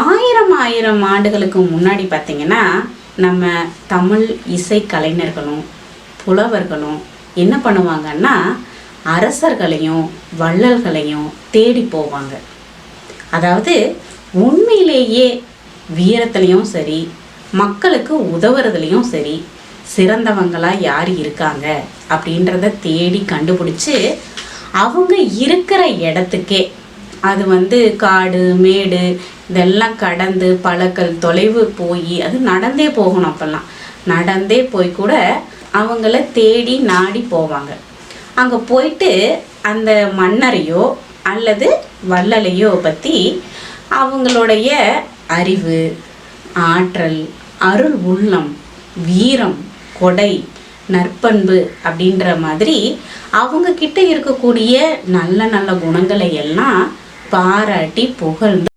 ஆயிரம் ஆயிரம் ஆண்டுகளுக்கு முன்னாடி பார்த்தீங்கன்னா நம்ம தமிழ் இசை கலைஞர்களும் புலவர்களும் என்ன பண்ணுவாங்கன்னா அரசர்களையும் வள்ளல்களையும் தேடி போவாங்க. அதாவது உண்மையிலேயே வீரத்துலேயும் சரி மக்களுக்கு உதவுறதுலையும் சரி சிறந்தவங்களாக யார் இருக்காங்க அப்படின்றத தேடி கண்டுபிடிச்சி அவங்க இருக்கிற இடத்துக்கே அது வந்து காடு மேடு இதெல்லாம் கடந்து பழக்கல் தொலைவு போய் அது நடந்தே போகணும் அப்போல்லாம். நடந்தே போய் கூட அவங்கள தேடி நாடி போவாங்க. அங்கே போயிட்டு அந்த மன்னரையோ அல்லது வள்ளலையோ பற்றி அவங்களுடைய அறிவு ஆற்றல் அருள் உள்ளம் வீரம் கொடை நற்பண்பு அப்படின்ற மாதிரி அவங்க கிட்ட இருக்கக்கூடிய நல்ல நல்ல குணங்களை எல்லாம் பாராட்டி புகழ்ந்து